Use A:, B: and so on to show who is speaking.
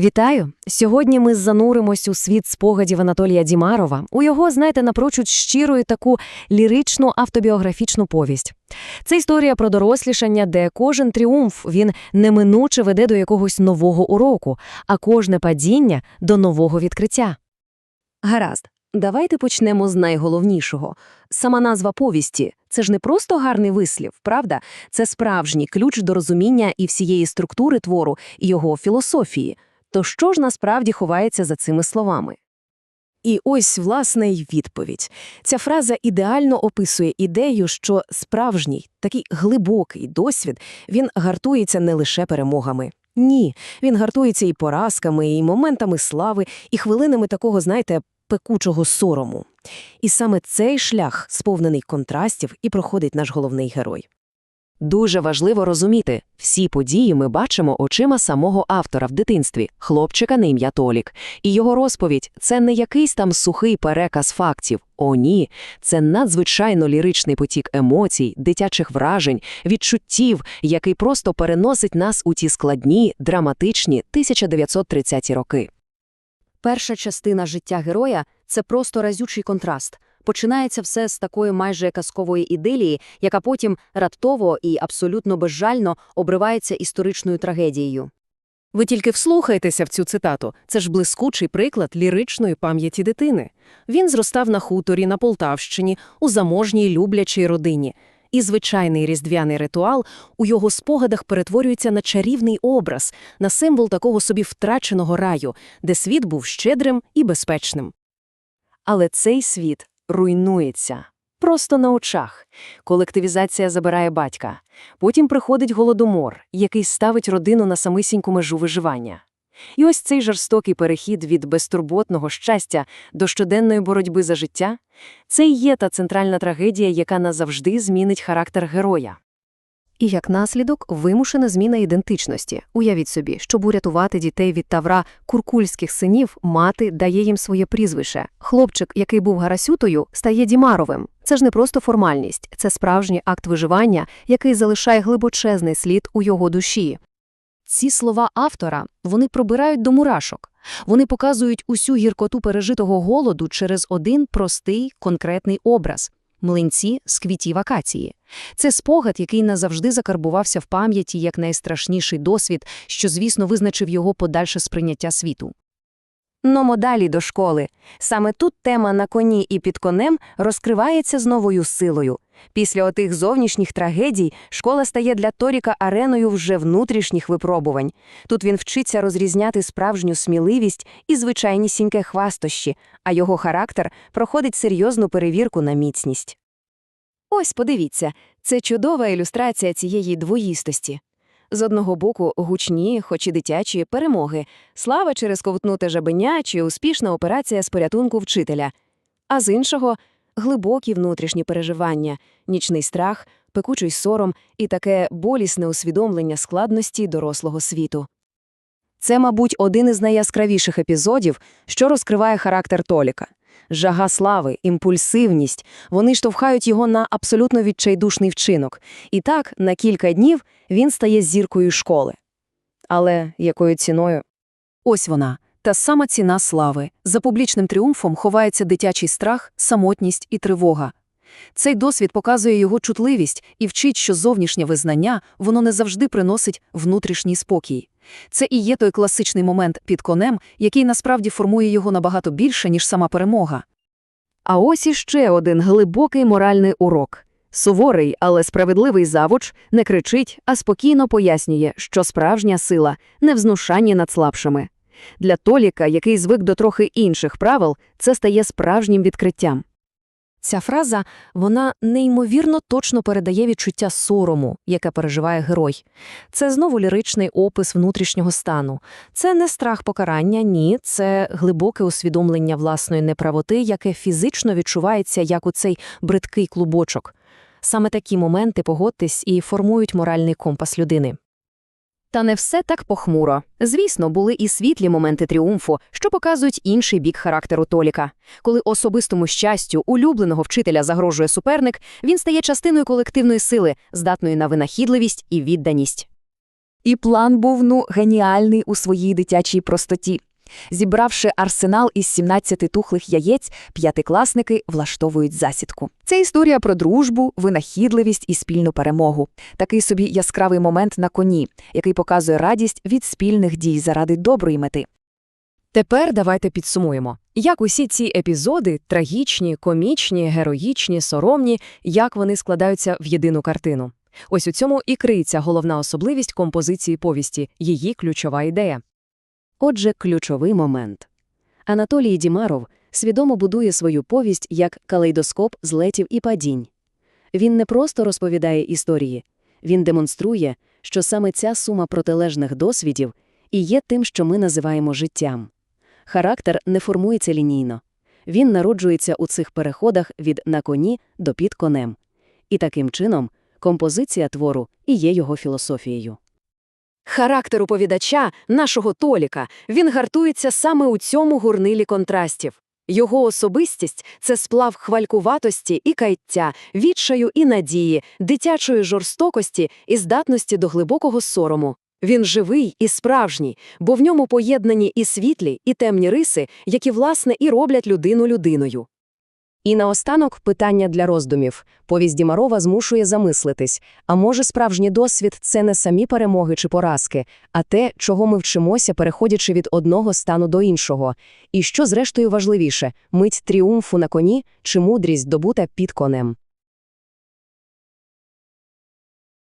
A: Вітаю! Сьогодні ми зануримось у світ спогадів Анатолія Дімарова, у його, знаєте, напрочуд щиру і таку ліричну автобіографічну повість. Це історія про дорослішання, де кожен тріумф він неминуче веде до якогось нового уроку, а кожне падіння – до нового відкриття. Гаразд, давайте почнемо з найголовнішого. Сама назва повісті – це ж не просто гарний вислів, правда? Це справжній ключ до розуміння і всієї структури твору, і його філософії – то що ж насправді ховається за цими словами? І ось, власне, й відповідь. Ця фраза ідеально описує ідею, що справжній, такий глибокий досвід, він гартується не лише перемогами. Ні, він гартується і поразками, і моментами слави, і хвилинами такого, знаєте, пекучого сорому. І саме цей шлях, сповнений контрастів, і проходить наш головний герой. Дуже важливо розуміти, всі події ми бачимо очима самого автора в дитинстві, хлопчика на ім'я Толік. І його розповідь – це не якийсь там сухий переказ фактів. О, ні. Це надзвичайно ліричний потік емоцій, дитячих вражень, відчуттів, який просто переносить нас у ті складні, драматичні 1930-ті роки.
B: Перша частина життя героя – це просто разючий контраст. Починається все з такої майже казкової ідилії, яка потім раптово і абсолютно безжально обривається історичною трагедією.
A: Ви тільки вслухайтеся в цю цитату. Це ж блискучий приклад ліричної пам'яті дитини. Він зростав на хуторі на Полтавщині, у заможній люблячій родині. І звичайний різдвяний ритуал у його спогадах перетворюється на чарівний образ, на символ такого собі втраченого раю, де світ був щедрим і безпечним. Але цей світ руйнується. Просто на очах. Колективізація забирає батька. Потім приходить голодомор, який ставить родину на самисіньку межу виживання. І ось цей жорстокий перехід від безтурботного щастя до щоденної боротьби за життя – це і є та центральна трагедія, яка назавжди змінить характер героя. І як наслідок вимушена зміна ідентичності. Уявіть собі, щоб урятувати дітей від тавра куркульських синів, мати дає їм своє прізвище. Хлопчик, який був Гарасютою, стає Дімаровим. Це ж не просто формальність, це справжній акт виживання, який залишає глибочезний слід у його душі. Ці слова автора, вони пробирають до мурашок. Вони показують усю гіркоту пережитого голоду через один простий, конкретний образ – млинці з квітів акації. Це спогад, який назавжди закарбувався в пам'яті як найстрашніший досвід, що, звісно, визначив його подальше сприйняття світу. Номо далі до школи. Саме тут тема на коні і під конем розкривається з новою силою. Після отих зовнішніх трагедій школа стає для Торіка ареною вже внутрішніх випробувань. Тут він вчиться розрізняти справжню сміливість і звичайнісіньке хвастощі, а його характер проходить серйозну перевірку на міцність. Ось подивіться, це чудова ілюстрація цієї двоїстості. З одного боку гучні, хоч і дитячі, перемоги, слава через ковтнуте жабеня чи успішна операція з порятунку вчителя, а з іншого глибокі внутрішні переживання, нічний страх, пекучий сором і таке болісне усвідомлення складності дорослого світу. Це, мабуть, один із найяскравіших епізодів, що розкриває характер Толіка. Жага слави, імпульсивність – вони штовхають його на абсолютно відчайдушний вчинок. І так, на кілька днів він стає зіркою школи. Але якою ціною? Ось вона, та сама ціна слави. За публічним тріумфом ховається дитячий страх, самотність і тривога. Цей досвід показує його чутливість і вчить, що зовнішнє визнання воно не завжди приносить внутрішній спокій. Це і є той класичний момент під конем, який насправді формує його набагато більше, ніж сама перемога. А ось іще один глибокий моральний урок. Суворий, але справедливий завуч не кричить, а спокійно пояснює, що справжня сила не в знушанні над слабшими. Для Толіка, який звик до трохи інших правил, це стає справжнім відкриттям. Ця фраза, вона неймовірно точно передає відчуття сорому, яке переживає герой. Це знову ліричний опис внутрішнього стану. Це не страх покарання, ні, це глибоке усвідомлення власної неправоти, яке фізично відчувається як у цей бридкий клубочок. Саме такі моменти, погодьтесь, і формують моральний компас людини. Та не все так похмуро. Звісно, були і світлі моменти тріумфу, що показують інший бік характеру Толіка. Коли особистому щастю улюбленого вчителя загрожує суперник, він стає частиною колективної сили, здатної на винахідливість і відданість.
C: І план був, ну, геніальний у своїй дитячій простоті. Зібравши арсенал із 17 тухлих яєць, п'ятикласники влаштовують засідку. Це історія про дружбу, винахідливість і спільну перемогу. Такий собі яскравий момент на коні, який показує радість від спільних дій заради доброї мети.
A: Тепер давайте підсумуємо. Як усі ці епізоди трагічні, комічні, героїчні, соромні, як вони складаються в єдину картину. Ось у цьому і криється головна особливість композиції повісті, її ключова ідея. Отже, ключовий момент. Анатолій Дімаров свідомо будує свою повість як калейдоскоп злетів і падінь. Він не просто розповідає історії, він демонструє, що саме ця сума протилежних досвідів і є тим, що ми називаємо життям. Характер не формується лінійно. Він народжується у цих переходах від на коні до під конем. І таким чином композиція твору і є його філософією. Характер оповідача, нашого Толіка, він гартується саме у цьому гурнилі контрастів. Його особистість – це сплав хвалькуватості і каяття, відчаю і надії, дитячої жорстокості і здатності до глибокого сорому. Він живий і справжній, бо в ньому поєднані і світлі, і темні риси, які, власне, і роблять людину людиною. І наостанок питання для роздумів. Повість Дімарова змушує замислитись, а може справжній досвід – це не самі перемоги чи поразки, а те, чого ми вчимося, переходячи від одного стану до іншого. І що, зрештою, важливіше – мить тріумфу на коні чи мудрість добута під конем.